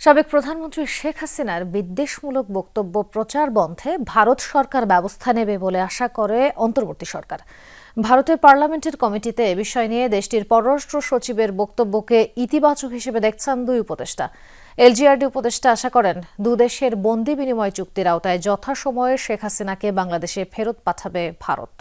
সাবেক প্রধানমন্ত্রী শেখ হাসিনার বিদ্বেষমূলক বক্তব্য প্রচার বন্ধে ভারত সরকার ব্যবস্থা নেবে বলে আশা করে অন্তর্বর্তী সরকার। ভারতের পার্লামেন্টের কমিটিতে এ বিষয় নিয়ে দেশটির পররাষ্ট্র সচিবের বক্তব্যকে ইতিবাচক হিসেবে দেখছেন দুই উপদেষ্টা। এলজিআরডি উপদেষ্টা আশা করেন দুদেশের বন্দি বিনিময় চুক্তির আওতায় যথাসময়ে শেখ হাসিনাকে বাংলাদেশে ফেরত পাঠাবে ভারত।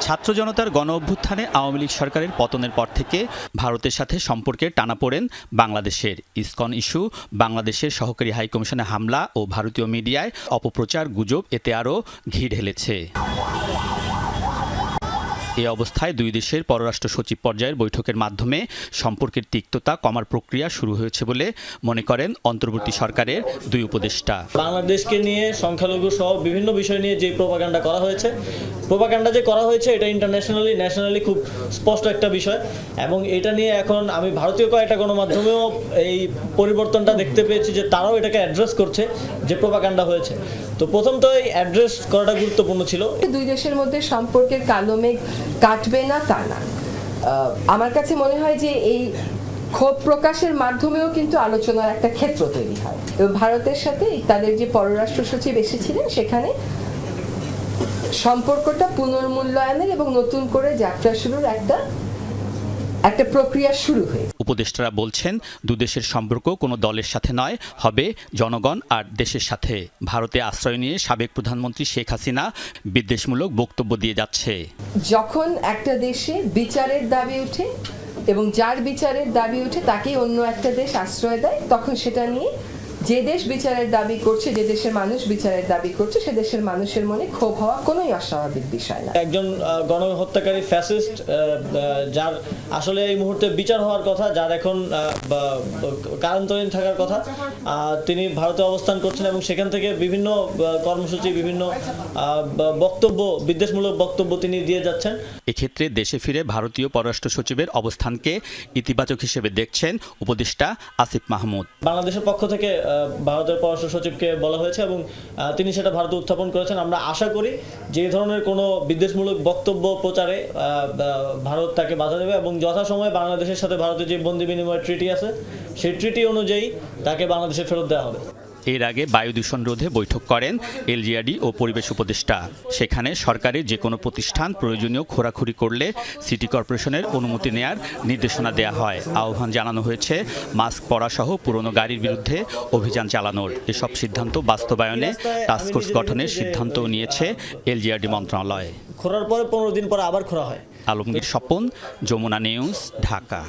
ছাত্র জনতার গণ অভ্যুত্থানে আওয়ামী লীগ সরকারের পতনের পর থেকে ভারতের সাথে সম্পর্কের টানাপোড়েন বাংলাদেশের ইসকন ইস্যু, বাংলাদেশের সহকারী হাইকমিশনে হামলা ও ভারতীয় মিডিয়ায় অপপ্রচার গুজব এতে আরও ঘি ঢেলেছে। এ অবস্থায় দুই দেশের পররাষ্ট্র সচিব পর্যায়ের বৈঠকের মাধ্যমে সম্পর্কের তিক্ততা কমার প্রক্রিয়া শুরু হয়েছে বলে মনে করেন অন্তর্বর্তী সরকারের দুই উপদেষ্টা। বাংলাদেশকে নিয়ে সংখ্যালঘু সহ বিভিন্ন বিষয় নিয়ে যে প্রোপাগান্ডা করা হয়েছে, প্রোপাগান্ডা যে করা হয়েছে এটা ইন্টারন্যাশনালি ন্যাশনালি খুব স্পষ্ট একটা বিষয় এবং এটা নিয়ে এখন আমি ভারতীয় কয়েকটা গণমাধ্যমেও এই পরিবর্তনটা দেখতে পেয়েছি যে তারাও এটাকে অ্যাড্রেস করছে যে প্রোপাগান্ডা হয়েছে। তো প্রথম তো এই অ্যাড্রেস করাটা গুরুত্বপূর্ণ ছিল। দুই দেশের মধ্যে সম্পর্কের কালো কাটবে না তা না। আমার কাছে মনে হয় যে এই ক্ষোভ প্রকাশের মাধ্যমেও কিন্তু আলোচনার একটা ক্ষেত্র তৈরি হয়। এবং ভারতের সাথে তাদের যে পররাষ্ট্র সচিব এসেছিলেন, সেখানে সম্পর্কটা পুনর্মূল্যায়নের এবং নতুন করে যাত্রা শুরুর একটা একটা প্রক্রিয়া শুরু হয়েছে। উপদেষ্টারা বলছেন দুদেশের সম্পর্ক কোনো দলের সাথে নয়, হবে জনগণ আর দেশের সাথে। ভারতে আশ্রয় নিয়ে সাবেক প্রধানমন্ত্রী শেখ হাসিনা বিদ্বেষমূলক বক্তব্য দিয়ে যাচ্ছে। যখন একটা দেশে বিচারের দাবি উঠে এবং যার বিচারের দাবি উঠে তাকেই অন্য একটা দেশ আশ্রয় দেয়, তখন সেটা নিয়ে যে দেশ বিচারের দাবি করছে যে দেশের মানুষ বিচারের দাবি করছে সে দেশের মানুষের মনে ক্ষোভ হওয়া কোনোই অস্বাভাবিক বিষয় না। একজন গণহত্যাকারী ফ্যাসিস্ট যার আসলে এই মুহূর্তে বিচার হওয়ার কথা যার এখন কারান্তরীণ থাকার কথা তিনি ভারতে অবস্থান করছেন এবং সেখান থেকে বিভিন্ন কর্মসূচি বিভিন্ন বক্তব্য বিদ্বেষমূলক বক্তব্য তিনি দিয়ে যাচ্ছেন। এক্ষেত্রে দেশে ফিরে ভারতীয় পররাষ্ট্র সচিবের অবস্থানকে ইতিবাচক হিসেবে দেখছেন উপদেষ্টা আসিফ মাহমুদ। বাংলাদেশের পক্ষ থেকে ভারতের পররাষ্ট্র সচিবকে বলা হয়েছে এবং তিনি সেটা ভারতে উত্থাপন করেছেন। আমরা আশা করি যে ধরনের কোনো বিদ্বেষমূলক বক্তব্য প্রচারে ভারত তাকে বাধা দেবে এবং যথাসময়ে বাংলাদেশের সাথে ভারতের যে বন্দি বিনিময় ট্রিটি আছে, সেই ট্রিটি অনুযায়ী তাকে বাংলাদেশে ফেরত দেওয়া হবে। এর আগে বায়ু দূষণ রোধে বৈঠক করেন এলজিআরডি ও পরিবেশ উপদেষ্টা। সেখানে সরকারের যে কোনো প্রতিষ্ঠান প্রয়োজনীয় খোরাখুরি করলে সিটি কর্পোরেশনের অনুমতি নেয়ার নির্দেশনা দেওয়া হয়। আহ্বান জানানো হয়েছে মাস্ক পরা সহ পুরনো গাড়ির বিরুদ্ধে অভিযান চালানোর। এসব সিদ্ধান্ত বাস্তবায়নে টাস্কফোর্স গঠনের সিদ্ধান্তও নিয়েছে এলজিআরডি মন্ত্রণালয়। খোরার পরে পনেরো দিন পরে আবার খোরা হয়। আলমগীর স্বপন যমুনা নিউজ ঢাকা।